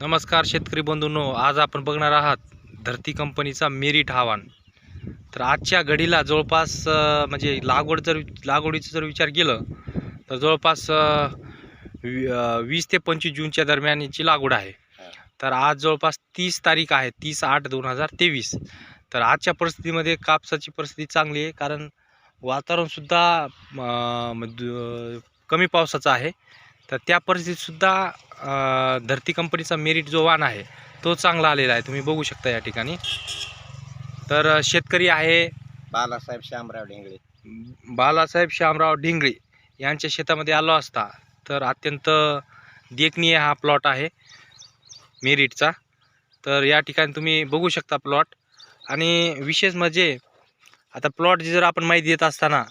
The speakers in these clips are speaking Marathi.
नमस्कार शेतकरी बंधूंनो आज आपण बघणार आहात धरती कंपनीचा मेरिट आव्हान. तर आजच्या घडीला जवळपास म्हणजे लागवड जर लागवडीचं जर विचार केलं तर जवळपास वी- वीस ते पंचवीस जूनच्या दरम्यान याची लागवड आहे. तर आज जवळपास तीस तारीख आहे तीस आठ दोन हजार तेवीस. तर आजच्या परिस्थितीमध्ये कापसाची परिस्थिती चांगली आहे कारण वातावरणसुद्धा कमी पावसाचं आहे. तर त्या परिस्थितीतसुद्धा धरती कंपनीचा मेरिट जो वाण आहे तो चांगला आलेला आहे. तुम्ही बघू शकता या ठिकाणी. तर शेतकरी आहे. बालासाहेब शामराव ढेंगळे. बालासाहेब श्यामराव ढिंगळे यांच्या शेतामध्ये आलो असता तर अत्यंत देखणीय हा प्लॉट आहे मेरिटचा. तर या ठिकाणी तुम्ही बघू शकता प्लॉट. आणि विशेष म्हणजे आता प्लॉट जर आपण माहिती देत असताना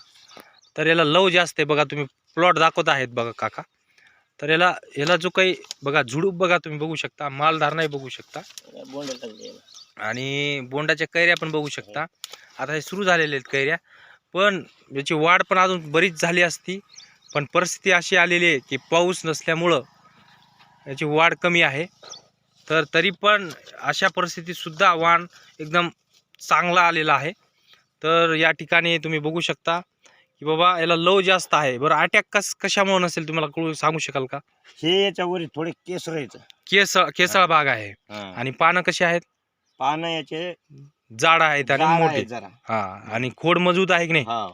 तर याला लव जास्त आहे. बघा तुम्ही प्लॉट दाखवत आहेत बघा काका. तर याला याला जो काही बघा झुडूप बघा तुम्ही बघू शकता मालधारणाही बघू शकता. आणि बोंडाच्या कैऱ्या पण बघू शकता. आता हे सुरू झालेले आहेत कैऱ्या. पण याची वाढ पण अजून बरीच झाली असती. पण परिस्थिती अशी आलेली आहे की पाऊस नसल्यामुळं याची वाढ कमी आहे. तर तरी पण अशा परिस्थितीतसुद्धा वाण एकदम चांगला आलेला आहे. तर या ठिकाणी तुम्ही बघू शकता की बाबा याला लव जास्त आहे. बरं अटॅक कस कशामुळे नसेल तुम्हाला कळू सांगू शकाल का? हे याच्यावर थोडे केस राहायचं केसळ केसळ भाग आहे. आणि पानं कशी आहेत? पानं याचे जाड आहेत आणि जाड मोठे. आहेत जरा. हा आणि खोड मजबूत आहे की नाही? हा.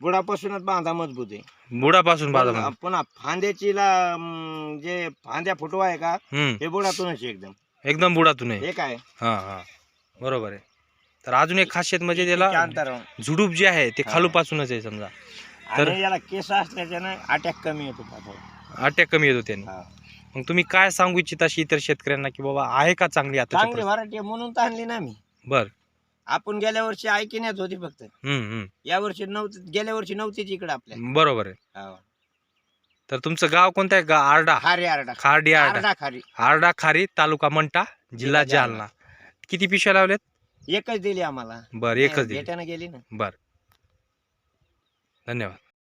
बुडापासूनच बांधा मजबूत आहे. बुडापासून पण बाजा पुन्हा फांद्याची ला अं, जे फांद्या फुटवा आहे का हम्म. हे बुडातूनच आहे एकदम. एकदम बुडातून आहे. हे काय? हा हा. बरोबर आहे. तर अजून एक खासियत म्हणजे त्याला झुडूप जे आहे ते. खालूपासूनच आहे समजा. तर- आणि याला केस असल्याच्यानं अटॅक कमी येतो अटॅक कमी येतो त्याने. हा. मग तुम्ही काय सांगू इच्छिता अशी इतर शेतकऱ्यांना की बाबा आहे का चांगली आता चांगली व्हरायटी म्हणून तर आणली ना मी बर. आपण गेल्या वर्षी ऐकण्यात होती फक्त. हम्म हम्म. या वर्षी नव्हती गेल्या वर्षी नव्हतीच इकडे आपल्या. बरोबर आहे. हा. तर तुमचं गाव कोणतं आहे? गा आरडा. खारी आरडा. खारडी आरडा. आरडा खारी. आरडा खारी तालुका मंटा जिल्हा. जालना. किती पिशव्या लावल्यात? एकच दिली आम्हाला. बर एकच दिली. भेटायला गेली ना. बर. धन्यवाद.